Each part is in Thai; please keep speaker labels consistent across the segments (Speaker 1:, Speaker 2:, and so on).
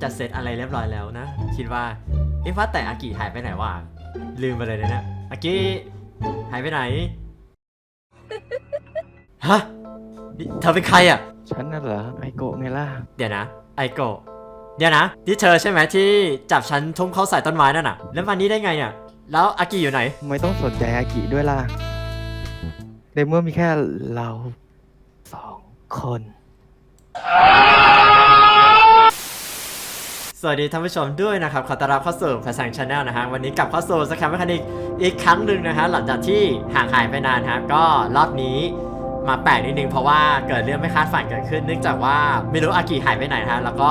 Speaker 1: น่าจะเซตอะไรเรียบร้อยแล้วนะ คิดว่าเอ๊ะว่าแต่อากิหายไปไหนวะลืมไปเลยนะเนี่ยอากิหายไปไหนฮะนี่เธอเป็นใครอะ
Speaker 2: ฉันน่ะเหรอไอโกะไงล่ะ
Speaker 1: เดี๋ยวนะ ไอโกะเดี๋ยวนะที่เธอใช่ไหมที่จับฉันทุ่มเข้าใส่ต้นไม้นั่นน่ะ แล้วมานี้ได้ไงอะแล้วอากิอยู่ไหน
Speaker 2: ทำไมต้องสนใจอากิด้วยล่ะ ในเมื่อมีแค่เราสองคน
Speaker 1: สวัสดีท่านผู้ชมด้วยนะครับ ขอต้อนรับเข้าสู่ภาษาชาแนลนะฮะ วันนี้กลับเข้าสู่สแคมเมคานิกอีกครั้งหนึ่งนะฮะ หลังจากที่ห่างหายไปนานฮะ ก็รอบนี้มาแปลกนิดนึงเพราะว่าเกิดเรื่องไม่คาดฝันเกิดขึ้น เนื่องจากว่าไม่รู้อากิหายไปไหนนะฮะ แล้วก็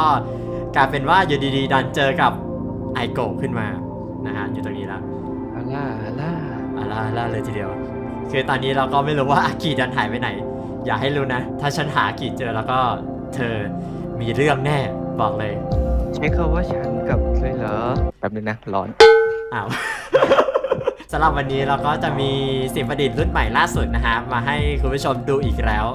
Speaker 1: กลายเป็นว่าอยู่ดีๆ ดันเจอกับไอโกะขึ้นมานะฮะ อยู่ตรงนี้แล้ว
Speaker 2: อาล่าอาล่า
Speaker 1: อาล่าล่าเลยทีเดียว คือตอนนี้เราก็ไม่รู้ว่าอากิดันหายไปไหน อย่าให้รู้นะ ถ้าฉันหาอากิเจอแล้วก็เธอมีเรื่องแน่บอกเลย
Speaker 2: ใช้คาว่าฉันกับเลยเหรอแป๊บนึงนะร้อน
Speaker 1: อ้าว สำหรับวันนี้เราก็จะมีสิ่งประดิษฐ์รุ่นใหม่ล่าสุดนะฮะมาให้คุณผู้ชมดูอีกแล้ว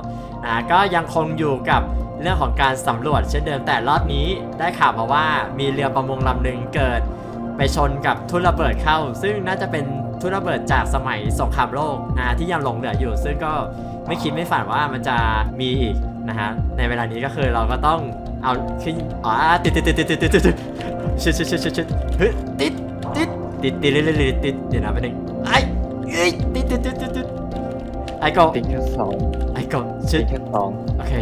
Speaker 1: นะก็ยังคงอยู่กับเรื่องของการสำรวจเช่นเดิมแต่รอบนี้ได้ข่าวมาว่ามีเรือประมงลำหนึ่งเกิด ไปชนกับทุ่นระเบิดเข้า ซึ่งน่าจะเป็นทุ่นระเบิดจากสมัยสงครามโลกนะที่ยังหลงเหลืออยู่ ซึ่งก็ไม่คิดไม่ฝันว่ามันจะมีอีก นะฮะในเวลานี้ก็คือเราก็ต้องเอาขึ้นอ๋อติดติดติดติดติดติดติดชิดชิดชิดชิดชิดเฮ้ยติดติดติดติดติดติดติดเดี๋ยวนะไปหนึ่งไอ้เอ้ยติดติดติดติดติดไอ้กบ
Speaker 2: ติดแค่สอง
Speaker 1: ไอ้กบ
Speaker 2: ชิ
Speaker 1: ด
Speaker 2: แค่สอง
Speaker 1: โอเค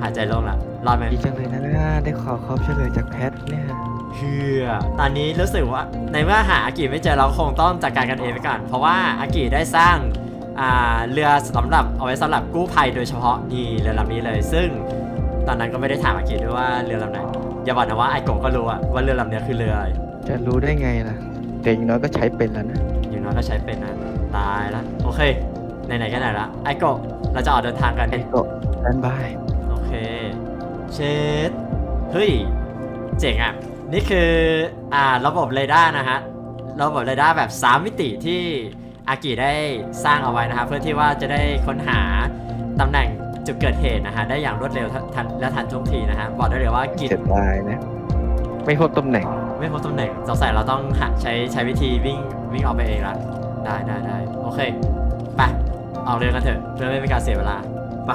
Speaker 1: หายใจโล่งละรอดไหม
Speaker 2: ดีจังเลยนะได้ขอครอบเฉลยจากแพทเนี่ย
Speaker 1: เฮือตอนนี้รู้สึกว่าในเมื่อหาอากิไม่เจอเราคงต้องจัดการกันเองไปก่อนเพราะว่าอากิได้สร้าง เรือสำหรับเอาไว้สำหรับกู้ภัยโดยเฉพาะนี่เรือลำนี้เลย ซึ่งตอนนั้นก็ไม่ได้ถามอากิด้วยว่าเรือลำไหนอย่าบอกนะว่าไอโกะก็รู้อะว่าเรือลำเนี้ยคือเรืออะไร
Speaker 2: จะรู้ได้ไงล่ะ แต่อย่างน้อยก็ใช้เป็นแล้วนะ
Speaker 1: อย่างน้อยก็ใช้เป็นนะตายละโอเคไหนๆก็ไหนละไอโกะเราจะออกเดินทางกัน
Speaker 2: ไอโกะแตนบาย
Speaker 1: โอเคเชดเฮ้ยเจ๋งอะนี่คืออ่าระบบเรดาร์นะฮะระบบเรดาร์แบบ 3 มิติที่ อากิได้สร้างเอาไว้นะครับเพื่อที่ว่าจะได้ค้นหาตำแหน่งจุดเกิดเหตุนะฮะได้อย่างรวดเร็วทันและทันท่วงทีนะฮะบอกได้เลยว่ากิจ
Speaker 2: เจ็ดลายนะ ไม่พบตำแหน่ง
Speaker 1: ไม่พบตำแหน่งสงสัยเราต้องหาใช้ใช้วิธีวิ่งวิ่งออกไปเองละได้ได้ได้โอเคไปออกเรือกันเถอะเพื่อไม่เป็นการเสียเวลาไป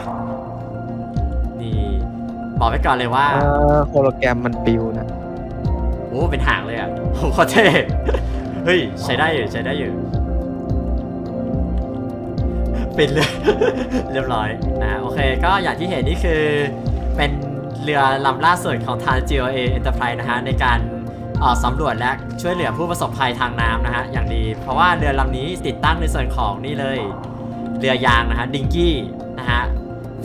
Speaker 1: นี่บอกไว้ก่อนเลยว่า
Speaker 2: เออโฮโลแกรมมันปิวนะ
Speaker 1: โอ้เป็นหางเลยอะโหโคตรเท่เฮ้ยใช้ได้อยู่ใช้ได้อยู่เป็นเลย เรียบร้อยนะโอเค ก็อย่างที่เห็นนี่คือเป็นเรือลำล่าสุดของทาง GOA Enterprise นะฮะในการสำรวจและช่วยเหลือผู้ประสบภัยทางน้ำนะฮะอย่างดี เพราะว่าเรือลำนี้ติดตั้งในส่วนของนี่เลย เรือยางนะฮะดิงกี้นะฮะ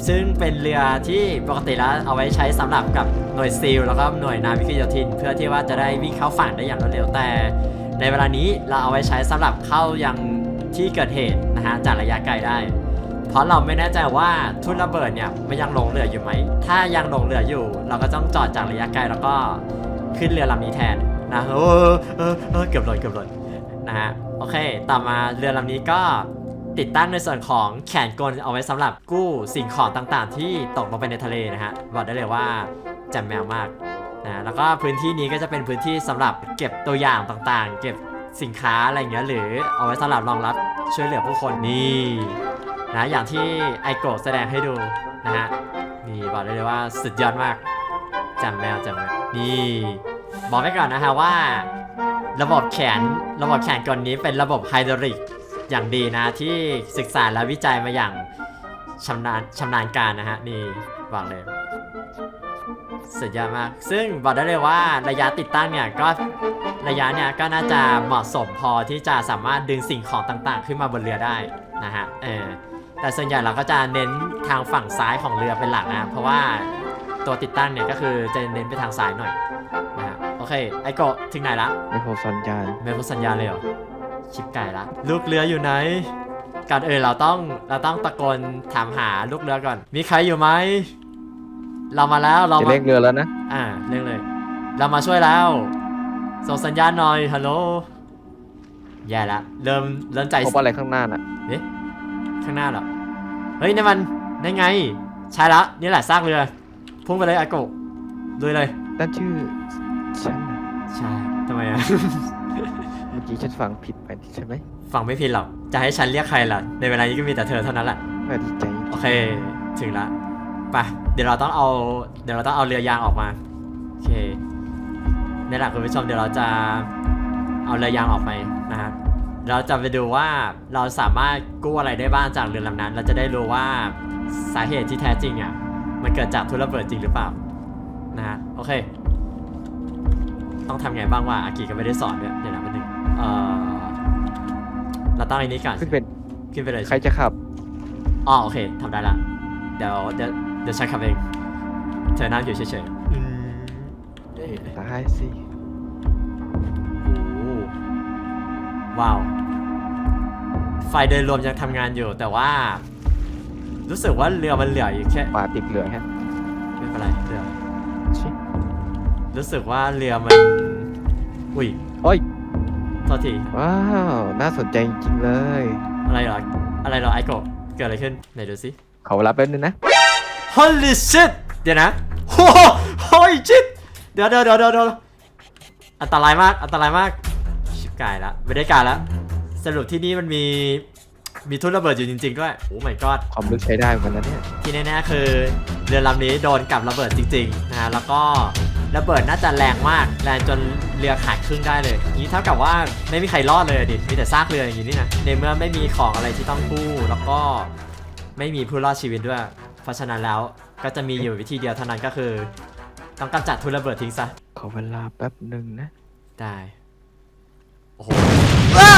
Speaker 1: ซึ่งเป็นเรือที่ปกติแล้วเอาไว้ใช้สำหรับกับหน่วยซีลแล้วก็หน่วยนาวิกโยธิน เพื่อที่ว่าจะได้วิ่งเข้าฝั่งได้อย่างรวดเร็วแต่ ในเวลานี้เราเอาไว้ใช้สำหรับเข้ายัง ที่เกิดเหตุนะฮะจากระยะไกลได้ เพราะเราไม่แน่ใจว่าทุ่นระเบิดเนี่ยมันยังหลงเหลืออยู่ไหม ถ้ายังหลงเหลืออยู่ เราก็ต้องจอดจากระยะไกลแล้วก็ขึ้นเรือลำนี้แทนนะเออเออเออเกือบหล่นเกือบหล่นนะฮะโอเค ต่อมาเรือลำนี้ก็ติดตั้งในส่วนของแขนกลเอาไว้สำหรับกู้สิ่งของต่างๆ ที่ตกลงไปในทะเลนะฮะบอกได้เลยว่าแจ่มแมวมากนะแล้วก็พื้นที่นี้ก็จะเป็นพื้นที่สำหรับเก็บตัวอย่างต่างๆ เก็บ สินค้าอะไรเงี้ยหรือเอาไว้สำหรับรองรับช่วยเหลือผู้คนนี่นะอย่างที่ไอโกะแสดงให้ดูนะฮะนี่บอกได้เลยว่าสุดยอดมากจำแมวจำแมวนี่บอกไว้ก่อนนะฮะว่า ระบบแขนระบบแขนกลนี้เป็นระบบไฮดรอลิกอย่างดีนะที่ศึกษาและวิจัยมาอย่างชำนาญชำนาญการนะฮะนี่บอกเลยสุดยอดมาก ซึ่งบอกได้เลยว่าระยะติดตั้งเนี่ยก็ ระยะเนี่ยก็น่าจะเหมาะสมพอที่จะสามารถดึงสิ่งของต่างๆ ขึ้นมาบนเรือได้นะฮะเออแต่ส่วนใหญ่เราก็จะเน้นทางฝั่งซ้ายของเรือเป็นหลักนะเพราะว่าตัวติดตั้งเนี่ยก็คือจะเน้นไปทางซ้ายหน่อยนะฮะโอเคไอโกะถึงไหนละ
Speaker 2: ไม่พบสัญญาณ
Speaker 1: ไม่พบสัญญาณเลยเหรอชิปไก่ละลูกเรืออยู่ไหนก่อนอื่นเราต้องเราต้องตะโกนถามหาลูกเรือก่อน มีใครอยู่ไหมเรามาแล้วเรา
Speaker 2: จะ
Speaker 1: มา
Speaker 2: เรียกเรือแล้วนะ
Speaker 1: อ่าเรื่องเลย เรามาช่วยแล้ว ส่งสัญญาณหน่อย ฮัลโหล แย่ละ เริ่มเริ่มใจ
Speaker 2: พบอะไรข้างหน้าน่ะ
Speaker 1: เอ๊ะข้างหน้าเหรอ เฮ้ยนี่นมันนั่นไง ใช่ละ นี่แหละซากเรือ พุ่งไปเลยอาโกะลุยเลย
Speaker 2: นั่นชื่อฉันนะ
Speaker 1: ใช่ทำไมอะ
Speaker 2: เมื่อกี้ฉันฟังผิดไปใช่ไหม
Speaker 1: ฟังไม่ผิดหรอก จะให้ฉันเรียกใครล่ะ ในเวลานี้ก็มีแต่เธอเท่านั้นแหละ
Speaker 2: ก็ดีใจ
Speaker 1: โอเค ถึงละ ไป เดี๋ยวเราต้องเอา เดี๋ยวเราต้องเอาเรือยางออกมา โอเค นี่แหละคุณผู้ชมเดี๋ยวเราจะเอาเรือยางออกไปนะฮะเราจะไปดูว่าเราสามารถกู้อะไรได้บ้างจากเรือลำนั้น เราจะได้รู้ว่าสาเหตุที่แท้จริงอะมันเกิดจากทุนระเบิดจริงหรือเปล่านะฮะโอเค ต้องทำไงบ้างว่าอากิก็ไม่ได้สอนด้วยเดี๋ยวนะแป๊บนึงเอ่อเราต้องอันนี้ก่อน
Speaker 2: ขึ้นเป็น
Speaker 1: ขึ้นไปเลย
Speaker 2: ใครจะขับ
Speaker 1: อ๋อโอเคทำได้ละเดี๋ยวเดี๋ยวเดี๋ยวฉันขับเองเธอนั่งอยู่เฉยๆอืมเอ๊ะ
Speaker 2: ตายสิ
Speaker 1: ว้าวไฟเดินรวมยังทำงานอยู่แต่ว่า รู้สึกว่าเรือมันเหลืออยู่แค่
Speaker 2: ปาติดเหลือฮะ
Speaker 1: ไม่เป็นไรเรือ
Speaker 2: ชิ
Speaker 1: รู้สึกว่าเรือมันอุ้ย
Speaker 2: โอ้ย
Speaker 1: โทษที
Speaker 2: ว้าว น่าสนใจจริงๆเลย
Speaker 1: อะไรเหรออะไรเหรอไอโกะเกิดอะไรขึ้นไหนดูสิ
Speaker 2: ขอเวลาแป๊บนึงนะ
Speaker 1: Holy shit เดี๋ยวนะโอ้โห Holy shit เดี๋ยวเดี๋ยวเดี๋ยวเดี๋ยวเดี๋ยวอันตรายมากอันตรายมากชิบ กายแล้วไม่ได้การแล้วสรุปที่นี่มันมีมีทุ่นระเบิดอยู่จริง ๆ ด้วยโอ้ my god
Speaker 2: ความลึกใช้ได้เหมือนกันนะเนี่ย
Speaker 1: ที่แน่ๆคือเรือลำนี้โดนกับระเบิดจริงๆนะฮะแล้วก็ระเบิดน่าจะแรงมากแรงจนเรือขาดครึ่งได้เลยนี้เท่ากับว่าไม่มีใครรอดเลยอะดิมีแต่ซากเรืออย่างนี้นี่นะในเมื่อไม่มีของอะไรที่ต้องกู้แล้วก็ไม่มีผู้รอดชีวิตด้วย เพราะฉะนั้นแล้วก็จะมีอยู่วิธีเดียวเท่านั้นก็คือ ต้องกำจัดทุนระเบิดทิ้งซะ
Speaker 2: ขอเวลาแป๊บนึงนะ
Speaker 1: ได้ โอ้โหอ้า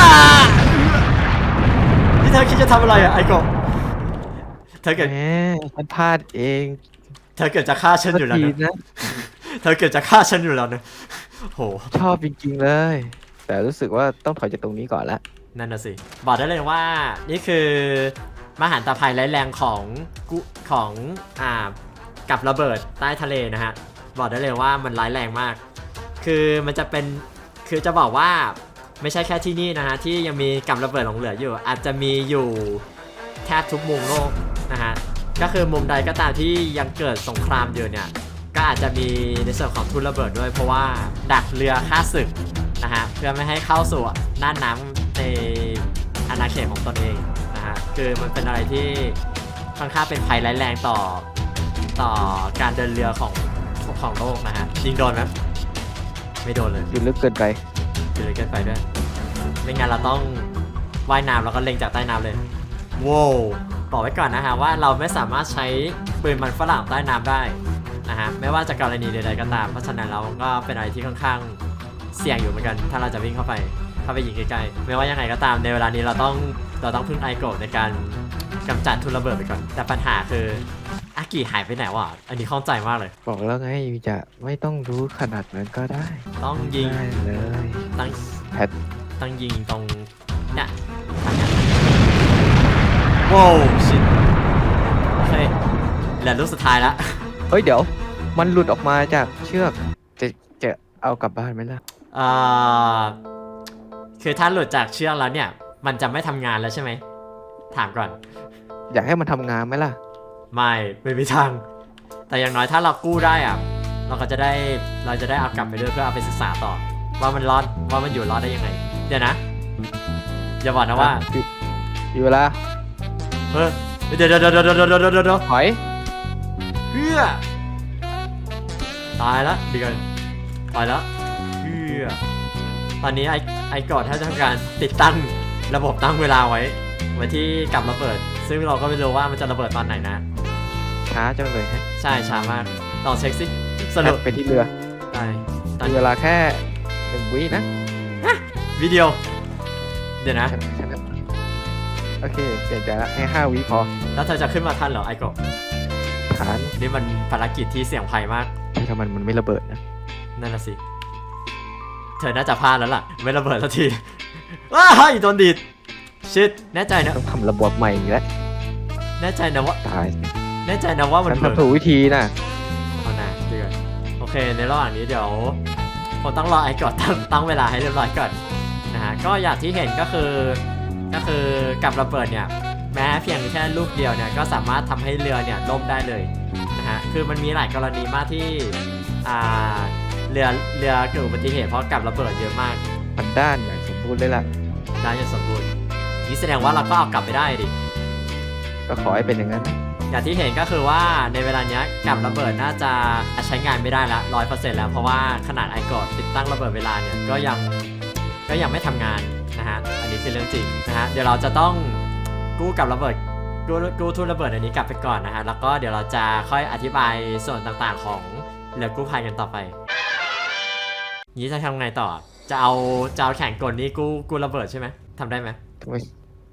Speaker 1: นี่เธอคิดจะทำอะไรอะไอโกะเธอเกิด
Speaker 2: แหมฉันพลาดเอง
Speaker 1: เธอเกิดจะฆ่าฉันอยู่แล้ว
Speaker 2: สัก
Speaker 1: นะ
Speaker 2: ทีนะ
Speaker 1: เธอเกิดจะฆ่าฉันอยู่แล้วนะโห
Speaker 2: ชอบจริงๆเลย แต่รู้สึกว่าต้องถอยจากตรงนี้ก่อนละ
Speaker 1: นั่นน่ะสิ บอกได้เลยว่านี่คือมหันตภัยร้ายแรงของกุของอ่ากับระเบิดใต้ทะเลนะฮะ บอกได้เลยว่ามันร้ายแรงมาก คือมันจะเป็นคือจะบอกว่า ไม่ใช่แค่ที่นี่นะฮะที่ยังมีกับระเบิดหลงเหลืออยู่ อาจจะมีอยู่แทบทุกมุมโลกนะฮะก็คือมุมใดก็ตามที่ยังเกิดสงครามอยู่เนี่ยก็อาจจะมีในส่วนของทุนระเบิดด้วย เพราะว่าดักเรือฆ่าศึกนะฮะเพื่อไม่ให้เข้าสู่น่านน้ำในอาณาเขตของตนเองนะฮะคือมันเป็นอะไรที่ค่อนข้างเป็นภัยร้ายแรงต่อต่อการเดินเรือของของโลกนะฮะยิงโดนไหมไม่โดนเลย
Speaker 2: อยู่ลึกเกินไป
Speaker 1: เลยเกินไปด้วยไม่งั้นเราต้องว่ายน้ำแล้วก็เล็งจากใต้น้ำเลยว้าวบอกไว้ก่อนนะฮะว่าเราไม่สามารถใช้ปืนมันฝรั่งใต้น้ำได้นะฮะไม่ว่าจะกรณีใดๆก็ตาม เพราะฉะนั้นเราก็เป็นอะไรที่ค่อนข้างเสี่ยงอยู่เหมือนกัน ถ้าเราจะวิ่งเข้าไปเข้าไปยิงใกล้ๆไม่ว่ายังไงก็ตามในเวลานี้เราต้องเราต้องพึ่งไอโกะในการกำจัดทุนระเบิดไปก่อน แต่ปัญหาคือ อากิหายไปไหนวะ อันนี้ข้องใจมากเลย
Speaker 2: บอกแล้วไงจะไม่ต้องรู้ขนาดนั้นก็ได้
Speaker 1: ต้องยิง
Speaker 2: ได้เลย
Speaker 1: ต้อง
Speaker 2: แพท
Speaker 1: ต้องยิงตรงเนี่ยทางเนี้ยว้าวชิตโอเคเหลือลูกสุดท้ายแล้ว
Speaker 2: เฮ้ยเดี๋ยว มันหลุดออกมาจากเชือก จะจะเอากลับบ้านไหมล่ะ
Speaker 1: เอ่อคือถ้าหลุดจากเชือกแล้วเนี่ย มันจะไม่ทำงานแล้วใช่ไหม ถามก่อน
Speaker 2: อยากให้มันทำงานไหมล่ะ
Speaker 1: ไม่ไม่มีทาง แต่อย่างน้อยถ้าเรากู้ได้อะเราก็จะได้เราจะได้เอากลับไปด้วยเพื่อเอาไปศึกษาต่อ ว่ามันรอดว่ามันอยู่รอดได้ยังไง เดี๋ยวนะ อย่าบอกนะว่า
Speaker 2: อยู่เวลา
Speaker 1: เฮ้ยเดี๋ยวเดี๋ยวเดี๋ยวเดี๋ยวเดี๋ยวเดี๋ยว
Speaker 2: ถอย
Speaker 1: เพื่อตายแล้วดีกันตายแล้วเพื่อตอนนี้ไอไอกอดแทบจะทำการติดตั้งระบบตั้งเวลาไว้ไว้ที่กลับระเบิด ซึ่งเราก็ไม่รู้ว่ามันจะระเบิดตอนไหนนะ
Speaker 2: ช้าจังเลยฮะ
Speaker 1: ใช่ช้ามากลองเช็คสิสรุป
Speaker 2: ไปที่เรือ
Speaker 1: ไปตอน
Speaker 2: มีเวลาแค่หนึ่งวินะ
Speaker 1: วิดีโอเดี๋ยวนะ
Speaker 2: ฉันฉันโอเคเปลี่ยนใจละให้ห้าวิพอ
Speaker 1: แล้วเธอจะขึ้นมาทันเหรอไอกบ
Speaker 2: ฐาน
Speaker 1: นี่มันภารกิจที่เสี่ยงภัยมาก
Speaker 2: ที่ทำมันมันไม่ระเบิดนะ
Speaker 1: นั่นน่ะสิ เธอน่าจะพลาดแล้วล่ะ ไม่ระเบิดสักทีว้ายโดนดีดชิดแน่ใจนะ
Speaker 2: ต้องทำระบบใหม่อีกแล้ว
Speaker 1: แน่ใจนะว่า
Speaker 2: ตาย
Speaker 1: แน่ใจนะว่ามัน
Speaker 2: ฉัน
Speaker 1: เบิด
Speaker 2: ทำถูกวิธีนะ
Speaker 1: เอานะเดี๋ยวก่อนโอเค ในระหว่างนี้เดี๋ยวผมต้องรอไอ้ก่อนตั้งตั้งเวลาให้เรียบร้อยก่อนนะฮะก็อย่างที่เห็นก็คือก็คือกับระเบิดเนี่ยแม้เพียงแค่ลูกเดียวเนี่ยก็สามารถทำให้เรือเนี่ยล่มได้เลยนะฮะคือมันมีหลายกรณีมากที่อ่าเรือเรือเกิดอุบัติเหตุเพราะกับระเบิดเยอะมาก
Speaker 2: มันด้านอย่างสมบูรณ์เลยล่ะ
Speaker 1: ได้อย่างสมบูรณ์นี่แสดงว่าเราก็เอากลับไปได้ดิ
Speaker 2: ก็ขอให้เป็นอย่างนั้น
Speaker 1: อย่างที่เห็นก็คือว่าในเวลาเนี้ยกับระเบิดน่าจะใช้งานไม่ได้ละร้อยเปอร์เซ็นต์แล้ว เพราะว่าขนาดไอกอดติดตั้งระเบิดเวลาเนี่ยก็ยังก็ยังไม่ทำงานนะฮะอันนี้คือเรื่องจริงนะฮะเดี๋ยวเราจะต้องกู้กับระเบิดกู้กู้ทุนระเบิดอันนี้กลับไปก่อนนะฮะแล้วก็เดี๋ยวเราจะค่อยอธิบายส่วนต่างๆของเรือกู้ภัยกันต่อไปนี้จะทำไงต่อ จะเอาจะเอาแข่งกลนี้กู้กู้ระเบิดใช่ไหมทำได้ไหม
Speaker 2: ทำไม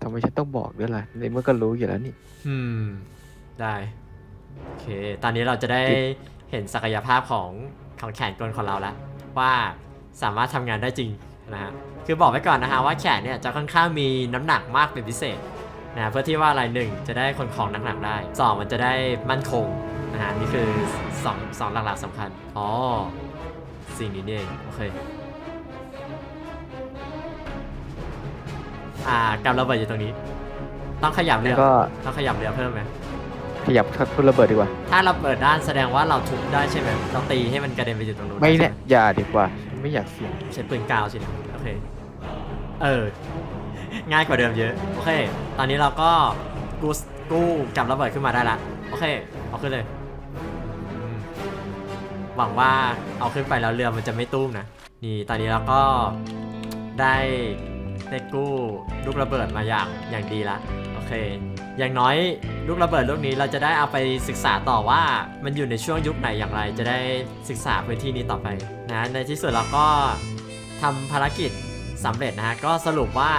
Speaker 2: ทำไมฉันต้องบอกด้วยล่ะในเมื่อก็รู้อยู่แล้วนี่
Speaker 1: อืม ได้โอเคตอนนี้เราจะได้
Speaker 2: ติด
Speaker 1: เห็นศักยภาพของของแขนกลของเราแล้ว ว่าสามารถทำงานได้จริงนะฮะคือบอกไว้ก่อนนะฮะว่าแขนเนี่ยจะค่อนข้างมีน้ำหนักมากเป็นพิเศษนะเพื่อที่ว่าอะไรหนึ่งจะได้คนของหนักๆได้สองมันจะได้มั่นคงนะฮะนี่คือสองสองหลักๆสำคัญอ๋อสิ่งนี้นี่เองโอเคอ่ากำระเบิดอยู่ตรงนี้ ต้องขยับเรื
Speaker 2: แล้
Speaker 1: อ
Speaker 2: วก็
Speaker 1: ต้องขยับเรือเพิ่มไหม
Speaker 2: ขยับทุนระเบิดดีกว่า
Speaker 1: ถ้าเราเปิดด้านแสดงว่าเราทุบได้ใช่ไหมเราตีให้มันกระเด็นไปอยู่ตรงนู้น
Speaker 2: ไม่
Speaker 1: ด้
Speaker 2: เนี่ย
Speaker 1: ใช่ห
Speaker 2: อย่าดีกว่าฉันไม่อยากเสี่ยง
Speaker 1: ใช้ปืนกาวสินะโอเค เออ ง่ายกว่าเดิมเยอะ โอเค ตอนนี้เราก็กู้กู้กับระเบิดขึ้นมาได้ละ โอเค เอาขึ้นเลยอืมหวังว่าเอาขึ้นไปแล้วเรือมันจะไม่ตุ้มนะ นี่ ตอนนี้เราก็ได้ได้กู้ลูกระเบิดมาอย่างอย่างดีละ โอเค อย่างน้อยลูกระเบิดลูกนี้เราจะได้เอาไปศึกษาต่อว่ามันอยู่ในช่วงยุคไหนอย่างไร จะได้ศึกษาพื้นที่นี้ต่อไปนะในที่สุดเราก็ทำภารกิจสำเร็จนะฮะก็สรุปว่า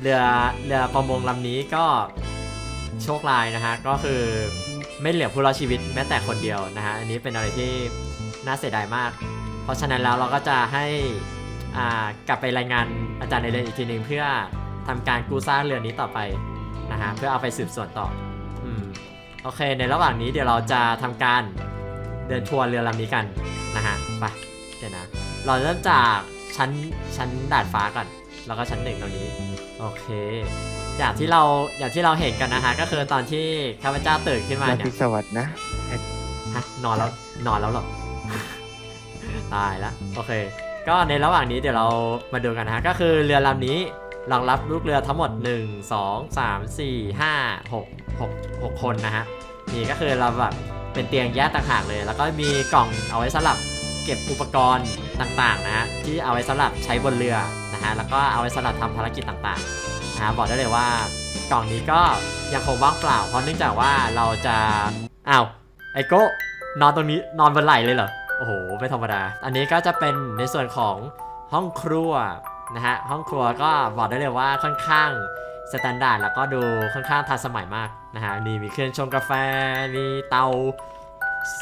Speaker 1: เรือเรือประมงลำนี้ก็โชคร้ายนะฮะก็คือไม่เหลือผู้รอดชีวิตแม้แต่คนเดียวนะฮะอันนี้เป็นอะไรที่น่าเสียดายมาก เพราะฉะนั้นแล้วเราก็จะให้อ่ากลับไปรายงานอาจารย์ในเรียนอีกทีหนึ่งเพื่อทำการกู้ซากเรือนี้ต่อไป นะฮะเพื่อเอาไปสืบสวนต่ออืมโอเค ในระหว่างนี้เดี๋ยวเราจะทำการเดินทัวร์เรือลำนี้กันนะฮะไปเดี๋ยวนะ เราเริ่มจากชั้นชั้นดาดฟ้าก่อนแล้วก็ชั้นหนึ่งตรงนี้โอเค อย่างที่เราอย่างที่เราเห็นกันนะฮะก็คือตอนที่ข้าพเจ้าตื่นขึ้นมา
Speaker 2: รา
Speaker 1: เนี่
Speaker 2: ตรี
Speaker 1: ย
Speaker 2: สวัสดิ์นะ
Speaker 1: ฮะนอนแล้วนอนแล้วเหรอตายละโอเค ก็ในระหว่างนี้เดี๋ยวเรามาดูกันนะฮะก็คือเรือลำนี้ รองรับลูกเรือทั้งหมด 1 2 3 4 5 6 6 6 คนนะฮะนี่ก็คือเราแบบเป็นเตียงแยกต่างหากเลย แล้วก็มีกล่องเอาไว้สำหรับเก็บอุปกรณ์ต่างๆนะฮะที่เอาไว้สำหรับใช้บนเรือนะฮะแล้วก็เอาไว้สำหรับทำภารกิจต่างๆนะฮะบอกได้เลยว่ากล่องนี้ก็ยังคงว่างเปล่า เพราะเนื่องจากว่าเราจะอ้าวไอโก้นอนตรงนี้นอนบนไหลเลยเหรอโอ้โหไม่ธรรมดา อันนี้ก็จะเป็นในส่วนของห้องครัว นะฮะห้องครัวก็บอกได้เลยว่าค่อนข้างสแตนดาร์ดแล้วก็ดูค่อนข้างทันสมัยมากนะฮะนี่มีเครื่องชงกาแฟมีเตา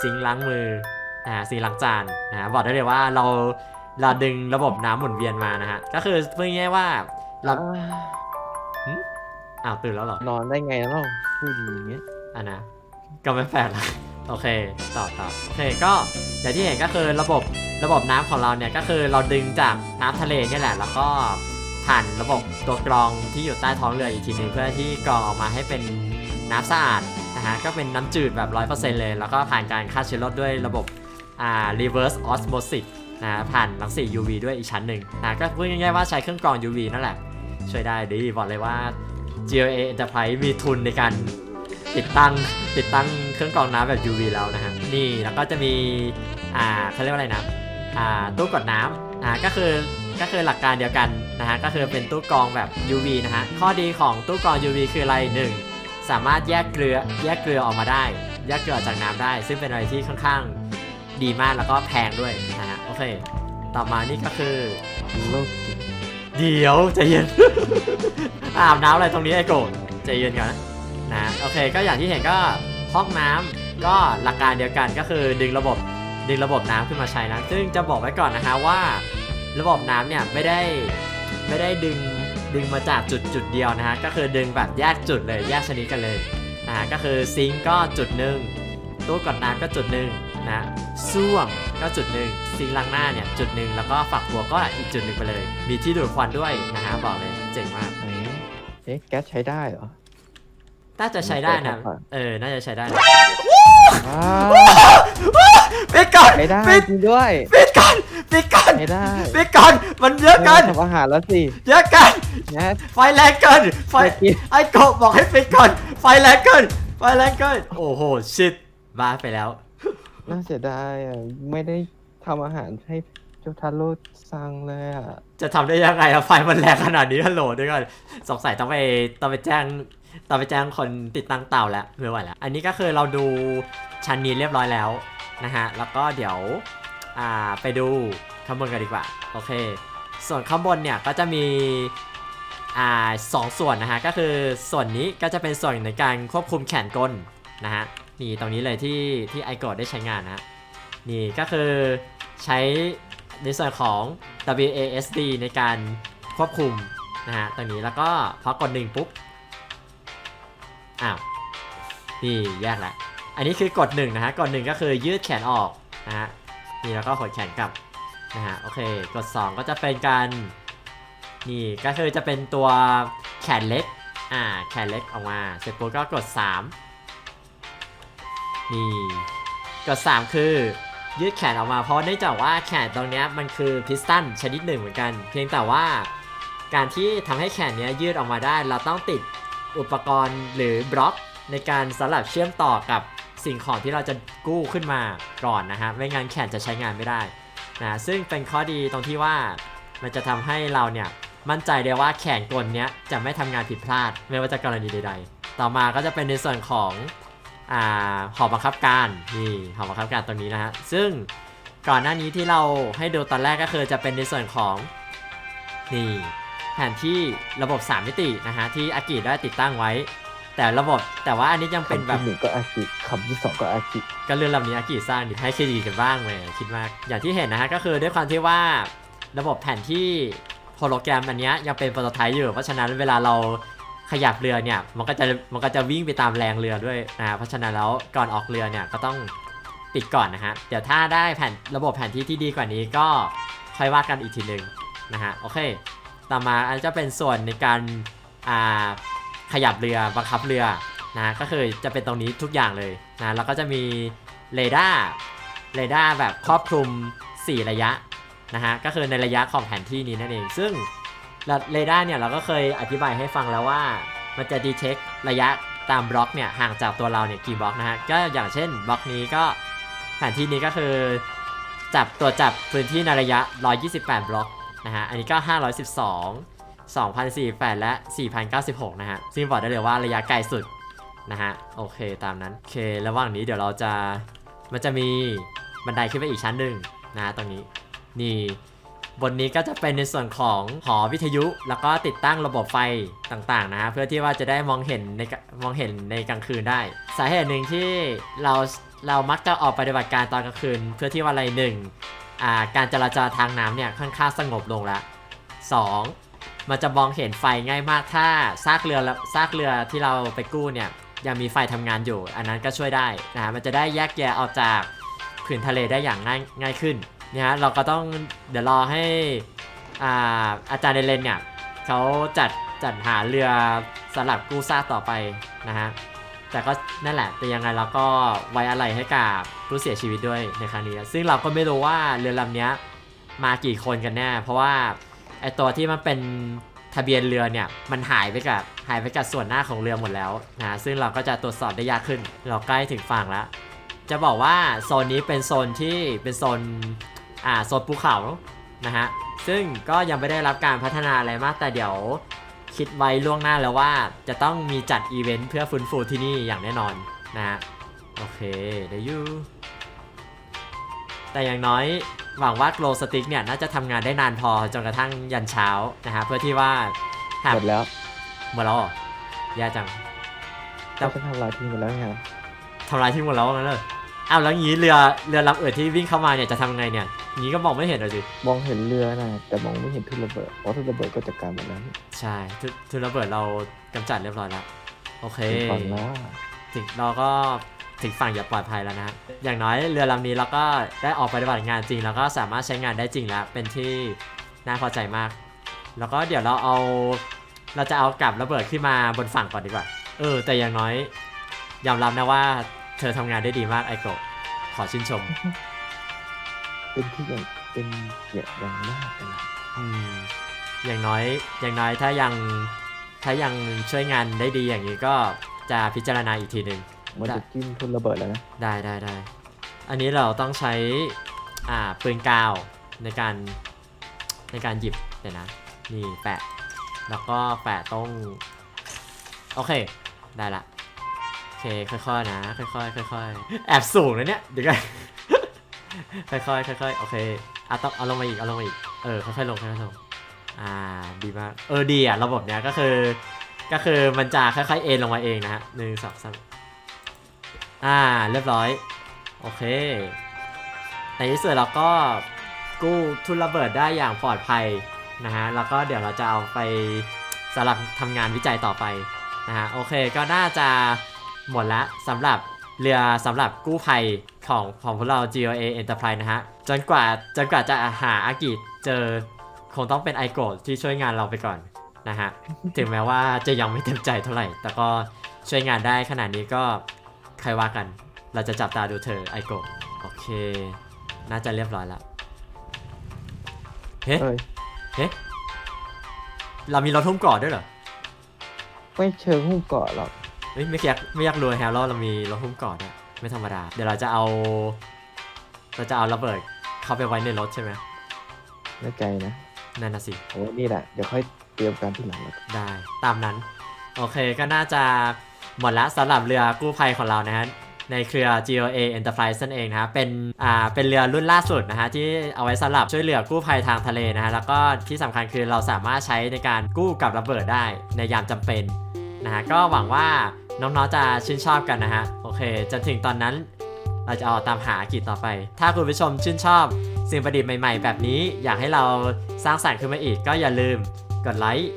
Speaker 1: ซิงค์ล้างมือนะฮะซิงค์ล้างจานนะฮะบอกได้เลยว่าเราเราดึงระบบน้ำหมุนเวียนมานะฮะก็คือพูดง่ายๆว่าเราอ้าวตื่นแล้วเหรอ
Speaker 2: นอนได้ไงเล่าพูดดีอย่างเงี้ย
Speaker 1: อะนะก็ไม่แปลกละ โอเคต่อต่อโอเคก็อย่างที่เห็นก็คือระบบระบบน้ำของเราเนี่ยก็คือเราดึงจากน้ำทะเลเนี่ยแหละ แล้วก็ผ่านระบบตัวกรองที่อยู่ใต้ท้องเรืออีกทีหนึงเพื่อที่กรองออกมาให้เป็นน้ำสะอาดนะฮะก็เป็นน้ำจืดแบบ100%เลย แล้วก็ผ่านการฆ่าเชื้อโรคด้วยระบบอ่า reverse osmosis นะฮะผ่านรังสี UV ด้วยอีกชั้นหนึ่งนะก็พูดง่ายๆว่าใช้เครื่องกรอง UV นั่นแหละ ช่วยได้ดีบอกเลยว่า GLA Enterprise มีทุนในการ ติดตั้งติดตั้งเครื่องกรองน้ำแบบ UV แล้วนะฮะนี่แล้วก็จะมีอ่าเขาเรียกว่าอะไรนะอ่าตู้กดน้ำอ่าก็คือก็คือหลักการเดียวกันนะฮะก็คือเป็นตู้กรองแบบ UV นะฮะข้อดีของตู้กรอง UV คืออะไรหนึ่งสามารถแยกเกลือแยกเกลือออกมาได้ แยกเกลือออกจากน้ำได้ ซึ่งเป็นอะไรที่ค่อนข้างดีมากแล้วก็แพงด้วยนะฮะโอเค ต่อมานี่ก็คือ
Speaker 2: โลกจิต
Speaker 1: เดี๋ยวใจเย็นอาบน้ำอะไรตรงนี้ไอโกรธใจเย็นก่อนนะ นะโอเคก็อย่างที่เห็นก็ห้องน้ำก็หลักการเดียวกันก็คือดึงระบบดึงระบบน้ำขึ้นมาใช้นะซึ่งจะบอกไว้ก่อนนะฮะว่า ระบบน้ำเนี่ยไม่ได้ไม่ได้ดึงดึงมาจากจุดจุดเดียวนะฮะก็คือดึงแบบแยกจุดเลยแยกชนิดกันเลยนะฮะก็คือซิงก์ก็จุดหนึ่งตู้กดน้ำก็จุดหนึ่งนะส้วมก็จุดหนึ่งซิงล้างหน้าเนี่ยจุดหนึ่งแล้วก็ฝักบัวก็อีกจุดหนึ่งไปเลย มีที่ดูดควันด้วยนะฮะบอกเลยเจ๋งมาก
Speaker 2: เอ๊ะแก๊สใช้ได้เหรอ
Speaker 1: น่าจะใช้ได้นะ
Speaker 2: มันเปิดครับ
Speaker 1: เออน่าจะใช้ได้นะ
Speaker 2: ว้าว
Speaker 1: ปิดก่อน
Speaker 2: ใช้ได้
Speaker 1: ปิด
Speaker 2: จริงด้วย
Speaker 1: ปิดก่อนปิดก่อน
Speaker 2: ใช้ได้
Speaker 1: ปิดก่อนมันเยอะเกิน
Speaker 2: ทำอาหารแล้วสิ
Speaker 1: เยอะเกิน
Speaker 2: นะ
Speaker 1: ไฟแรงเกินไฟ
Speaker 2: เมื่อกี้
Speaker 1: ไอ้โกบบอกให้ปิดก่อนไฟแรงเกินไฟแรงเกินโอ้โหชิดบ้าไปแล้ว
Speaker 2: น่าเสียดายอะไม่ได้ทำอาหารให้เจ้าทาโร่สั่งเลยอะ
Speaker 1: จะทำได้ยังไงอะไฟมันแรงขนาดนี้ฮัลโหลด้วยกันสงสัยต้องไปต้องไปแจ้ง ต้อไปแจ้งคนติดตั้งเตาแล้วไม่ไหวแล้ว อันนี้ก็คือเราดูชั้นนี้เรียบร้อยแล้วนะฮะ แล้วก็เดี๋ยวอ่าไปดูข้างบนกันดีกว่า โอเค ส่วนข้างบนเนี่ยก็จะมีอ่าสองส่วนนะฮะ ก็คือส่วนนี้ก็จะเป็นส่วนในการควบคุมแขนกลนะฮะ นี่ตรงนี้เลยที่ที่ไอโกดได้ใช้งานนะฮะนี่ก็คือใช้ในส่วนของ WASD ในการควบคุมนะฮะตรงนี้แล้วก็พอกดหนึ่งปุ๊บ อ้าวนี่แยกแล้วอันนี้คือกดหนึ่งนะฮะกดหนึ่งก็คือยืดแขนออกนะฮะนี่แล้วก็หดแขนกลับนะฮะโอเคกด 2 ก็จะเป็นการนี่ก็คือจะเป็นตัวแขนเล็กอ่าแขนเล็กออกมาเสร็จปุ๊บก็กด 3 นี่กด 3 คือยืดแขนออกมาเพราะเนื่องจากว่าแขนตรงเนี้ยมันคือพิสตันชนิดหนึ่งเหมือนกัน เพียงแต่ว่าการที่ทำให้แขนเนี้ยยืดออกมาได้เราต้องติด อุปกรณ์หรือบล็อกในการสลับเชื่อมต่อกับสิ่งของที่เราจะกู้ขึ้นมาก่อนนะฮะไม่งั้นแขนจะใช้งานไม่ได้นะซึ่งเป็นข้อดีตรงที่ว่ามันจะทำให้เราเนี่ยมั่นใจได้ว่าแขนกลเนี้ยจะไม่ทำงานผิดพลาด ไม่ว่าจะกรณีใด ๆ ต่อมาก็จะเป็นในส่วนของอหอบังคับการนี่หอบังคับการตรงนี้นะฮะซึ่งก่อนหน้านี้ที่เราให้ดูตอนแรกก็คือจะเป็นในส่วนของนี่ แผนที่ระบบ 3 มิตินะฮะที่อากิได้ติดตั้งไว้ แต่ระบบแต่ว่าอันนี้ยังเป็นแบบ
Speaker 2: คำที่หนึ่งก็อากิคำที่สองก็อากิ
Speaker 1: ก็เรื่องลำนี้อากิสร้างดิให้เครดิตกันบ้างแหมคิดมากอย่างที่เห็นนะฮะก็คือด้วยความที่ว่าระบบแผนที่โฮโลแกรมอันเนี้ยยังเป็นโปรโตไทป์อยู่ เพราะฉะนั้นเวลาเราขยับเรือเนี่ยมันก็จะมันก็จะวิ่งไปตามแรงเรือด้วยนะฮะเพราะฉะนั้นแล้วก่อนออกเรือเนี่ยก็ต้องปิดก่อนนะฮะเดี๋ยวถ้าได้แผนระบบแผนที่ที่ดีกว่านี้ก็ค่อยว่ากันอีกทีหนึ่งนะฮะโอเค ต่อมาอันจะเป็นส่วนในการขยับเรือบังคับเรือนะก็คือจะเป็นตรงนี้ทุกอย่างเลยนะแล้วก็จะมีเรดาร์เรดาร์แบบครอบคลุม 4 ระยะนะฮะก็คือในระยะของแผนที่นี้นั่นเอง ซึ่งเรดาร์เนี่ยเราก็เคยอธิบายให้ฟังแล้วว่า มันจะดีเทคระยะตามบล็อกเนี่ยห่างจากตัวเราเนี่ยกี่บล็อกนะฮะก็อย่างเช่นบล็อกนี้ก็แผนที่นี้ก็คือ จับตัวจับพื้นที่ในระยะ 128 บล็อก นะฮะ อันนี้ก็ 512 2,048 และ 4,096 นะฮะ ซึ่งบอกได้เลยว่าระยะไกลสุดนะฮะ โอเคตามนั้น โอเค ระหว่างนี้เดี๋ยวเราจะ มันจะมีบันไดขึ้นไปอีกชั้นหนึ่งนะฮะตรงนี้ นี่บนนี้ก็จะเป็นในส่วนของหอวิทยุ แล้วก็ติดตั้งระบบไฟต่างๆนะฮะเพื่อที่ว่าจะได้มองเห็นในมองเห็นในกลางคืนได้ สาเหตุหนึ่งที่เราเรามักจะออกปฏิบัติการตอนกลางคืน เพื่อที่ว่าอะไรหนึ่ง การจราจรทางน้ำเนี่ยค่อนข้างสงบลงแล้ว 2. มันจะมองเห็นไฟง่ายมากถ้าซากเรือและซากเรือที่เราไปกู้เนี่ยยังมีไฟทำงานอยู่ อันนั้นก็ช่วยได้นะฮะมันจะได้แยกแยะออกจากผืนทะเลได้อย่างง่ายง่ายขึ้นเนี่ยฮะเราก็ต้องเดี๋ยวรอให้อาอาจารย์เดเลนเนี่ยเขาจัดจัดหาเรือสำหรับกู้ซากต่อไปนะฮะ แต่ก็นั่นแหละแต่ยังไงเราก็ไว้อะไรให้กับผู้เสียชีวิตด้วยในครั้งนี้ ซึ่งเราก็ไม่รู้ว่าเรือลำนี้มากี่คนกันแน่ เพราะว่าไอตัวที่มันเป็นทะเบียนเรือเนี่ยมันหายไปกับหายไปกับส่วนหน้าของเรือหมดแล้วนะซึ่งเราก็จะตรวจสอบได้ยากขึ้น เราใกล้ถึงฝั่งแล้ว จะบอกว่าโซนนี้เป็นโซนที่เป็นโซนอ่าโซนภูเขานะฮะซึ่งก็ยังไม่ได้รับการพัฒนาอะไรมากแต่เดี๋ยว คิดไว้ล่วงหน้าแล้วว่าจะต้องมีจัดอีเวนต์เพื่อฟื้นฟูที่นี่อย่างแน่นอนนะฮะโอเคเดี๋ยวอยูแต่อย่างน้อยหวังว่าโกลสติกเนี่ยน่าจะทำงานได้นานพอจนกระทั่งยันเช้านะฮะเพื่อที่ว่าหาก
Speaker 2: หมดแล้ว
Speaker 1: หมดแล้วเหรอแย่จัง
Speaker 2: ก็จะทำลายทิ้งหมดแล้วไง
Speaker 1: ทำลายทิ้งหมดแล้วงั้นเลยอ้าวแล้วงี้เรือเรือลำอื่นที่วิ่งเข้ามาเนี่ยจะทำไงเนี่ย งี้ก็มองไม่เห็นเลยสิ
Speaker 2: มองเห็นเรือนะแต่มองไม่เห็นทุ่นระเบิดเพราะทุ่นระเบิดก็จัดการหมดแล้ว
Speaker 1: ใช่ทุทุนระเบิดเรากำจัดเรียบร้อยแล้วโอเค
Speaker 2: ถึงก่อนนะ
Speaker 1: ถึงเราก็ถึงฝั่งอย่าปลอดภัยแล้วนะอย่างน้อยเรือลำนี้เราก็ได้ออกปฏิบัติงานจริง แล้วก็สามารถใช้งานได้จริงแล้ว เป็นที่น่าพอใจมาก แล้วก็เดี๋ยวเราเอาเราจะเอากลับระเบิดขึ้นมาบนฝั่งก่อนดีกว่าเอเออ แต่อย่างน้อยยอมรับนะว่าเธอทำงานได้ดีมากไอโกะขอชื่นชม
Speaker 2: เป็นที่อย่างเป็นเกียรติอย่างมากเลยนะ
Speaker 1: อืมอย่างน้อยอย่างน้อยถ้ายังถ้ายังช่วยงานได้ดีอย่างนี้ก็จะพิจารณาอีกทีหนึ่ง
Speaker 2: มันจะจิ้มทุนระเบิดแล้วนะ
Speaker 1: ได้ได้ได้ อันนี้เราต้องใช้อ่าปืนกาวในการในการหยิบเดี๋ยวนะนี่แปะ แล้วก็แปะตรงโอเค ได้ละ โอเค ค่อยๆนะ ค่อยๆค่อยๆแอบสูงนะเนี่ยเดี๋ยวกัน ค่อยๆค่อยๆโอเคอะต้องเอาลงมาอีกเอาลงมาอีกเออค่อยๆลงค่อยๆลงอ่าดีมากเออดีอะระบบเนี้ยก็คือก็คือมันจะค่อยๆเอ็นลงมาเองนะฮะหนึ่งสองสามอ่าเรียบร้อยโอเคในที่สุดเราก็กู้ทุนระเบิดได้อย่างปลอดภัยนะฮะแล้วก็เดี๋ยวเราจะเอาไปสำหรับทำงานวิจัยต่อไปนะฮะโอเคก็น่าจะหมดละสำหรับเรือสำหรับกู้ภัย ของของพวกเรา GOA Enterprise นะฮะ จนกว่าจนกว่าจะหาอากิเจอ คงต้องเป็นไอโกรที่ช่วยงานเราไปก่อนนะฮะ ถึงแม้ว่าจะยังไม่เต็มใจเท่าไหร่ แต่ก็ช่วยงานได้ขนาดนี้ก็ใครว่ากัน เราจะจับตาดูเธอไอโกะโอเค น่าจะเรียบร้อยแล้วเฮ้
Speaker 2: เอ้ย
Speaker 1: เฮ้เรามีรถทุ่มเก่อด้วยเหรอ
Speaker 2: ไม่เชิงหุ้มเกาะหรอก
Speaker 1: เฮ้ยไม่อยากไม่อยากรวยแฮร์เราเรามีรถทุ่มเก่อด้วย ไม่ธรรมดา เดี๋ยวเราจะเอา เราจะเอาระเบิดเข้าไปไว้ในรถใช่ไหม
Speaker 2: แน่ใจนะ
Speaker 1: นั่นน่ะสิ
Speaker 2: โอ้นี่แหละ เดี๋ยวค่อยเตรียมการที่หลังแล้ว
Speaker 1: ได้ตามนั้น โอเคก็น่าจะหมดละสำหรับเรือกู้ภัยของเรานะฮะในเครือ GOA Enterprise นั่นเองนะฮะเป็นอ่าเป็นเรือรุ่นล่าสุดนะฮะที่เอาไว้สำหรับช่วยเหลือกู้ภัยทางทะเลนะฮะแล้วก็ที่สำคัญคือเราสามารถใช้ในการกู้กับระเบิดได้ในยามจำเป็นนะฮะก็หวังว่า น้องๆจะชื่นชอบกันนะฮะ โอเคจนถึงตอนนั้นเราจะเอาตามหากิจต่อไป ถ้าคุณผู้ชมชื่นชอบสิ่งประดิษฐ์ใหม่ ๆ แบบนี้ อยากให้เราสร้างสรรค์ขึ้นมาอีก ก็อย่าลืมกดไลค์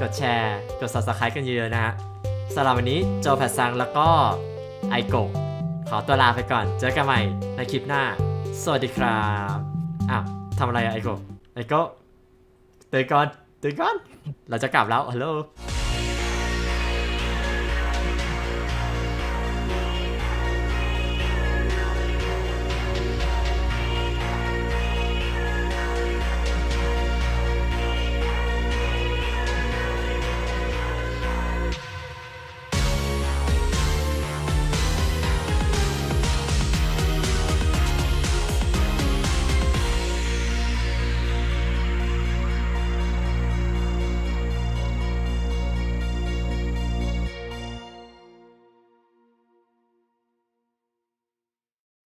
Speaker 1: กดแชร์ กด subscribe กันเยอะๆนะฮะสำหรับวันนี้โจแพทซังแล้วก็ไอโกะขอตัวลาไปก่อน เจอกันใหม่ในคลิปหน้า สวัสดีครับอ้าวทำอะไรอะไอโกะไอโกะตื่นก่อนตื่นก่อน เราจะกลับแล้วฮัลโหล